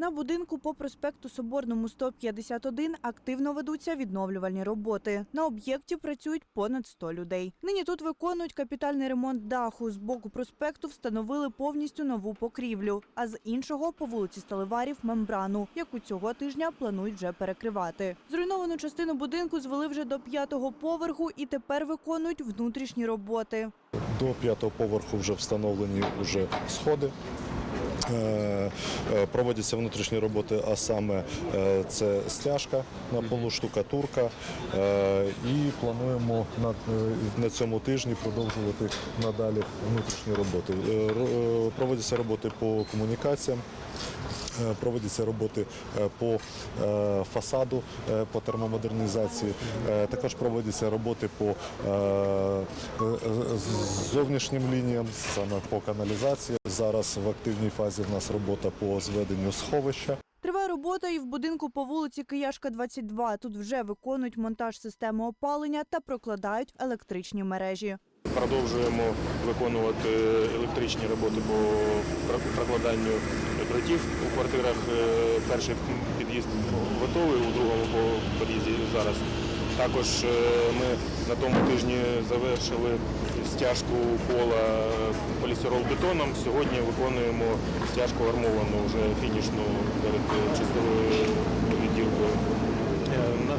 На будинку по проспекту Соборному 151 активно ведуться відновлювальні роботи. На об'єкті працюють понад 100 людей. Нині тут виконують капітальний ремонт даху. З боку проспекту встановили повністю нову покрівлю, а з іншого по вулиці Сталеварів мембрану, яку цього тижня планують вже перекривати. Зруйновану частину будинку звели вже до п'ятого поверху і тепер виконують внутрішні роботи. До п'ятого поверху вже встановлені вже сходи. Е, Проводяться внутрішні роботи, а саме е, це стяжка на полу, штукатурка. Е, І плануємо на, на цьому тижні продовжувати надалі внутрішні роботи. Ро- Проводяться роботи по комунікаціям. Проводяться роботи по фасаду, по термомодернізації. Також проводяться роботи по зовнішнім лініям, саме по каналізації. Зараз в активній фазі в нас робота по зведенню сховища. Триває робота і в будинку по вулиці Кияшка, 22. Тут вже виконують монтаж системи опалення та прокладають електричні мережі. Продовжуємо виконувати електричні роботи по прокладанню дротів у квартирах. Е, Перший під'їзд готовий, у другому по- під'їзді зараз. Також е, ми на тому тижні завершили стяжку пола полістирол-бетоном. Сьогодні виконуємо стяжку армовану, вже фінішну перед чистовою відділкою. Е,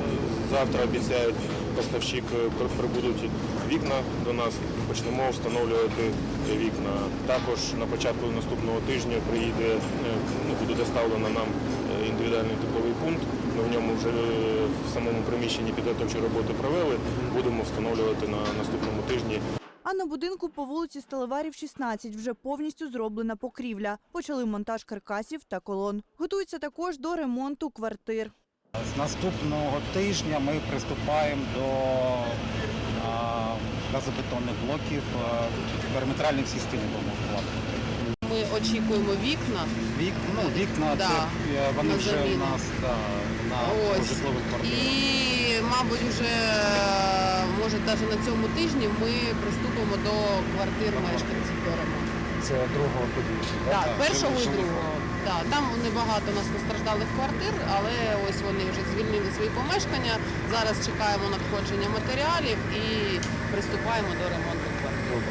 Завтра обіцяють поставщик е, прибудуть вікна до нас. Почнемо встановлювати вікна. Також на початку наступного тижня приїде, е, ну, буде доставлено нам індивідуальний тепловий пункт. Ми в ньому вже в самому приміщенні підготовчі роботи провели. Будемо встановлювати на наступному тижні. А на будинку по вулиці Сталеварів, 16 вже повністю зроблена покрівля. Почали монтаж каркасів та колон. Готуються також до ремонту квартир. З наступного тижня ми приступаємо до газобетонних блоків, всі стіни будемо. Ми очікуємо вікна. Вік, ну, вікна, Да, це е, вони на вже у нас да, на житлових квартирах. І, мабуть, вже може навіть на цьому тижні ми приступимо до квартир мешканців до ремонту. Це другого під'їзду. Так, першого і другого. Да, там небагато у нас постраждалих квартир, але ось вони вже звільнили свої помешкання. Зараз чекаємо надходження матеріалів і приступаємо до ремонту квартир.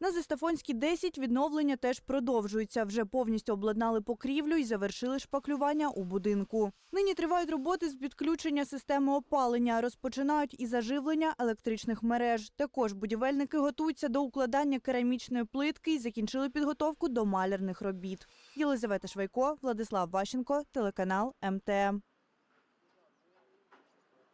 На Зестафонській 10 відновлення теж продовжується. Вже повністю обладнали покрівлю і завершили шпаклювання у будинку. Нині тривають роботи з підключення системи опалення. Розпочинають і заживлення електричних мереж. Також будівельники готуються до укладання керамічної плитки і закінчили підготовку до малярних робіт. Єлизавета Швайко, Владислав Ващенко, телеканал МТМ.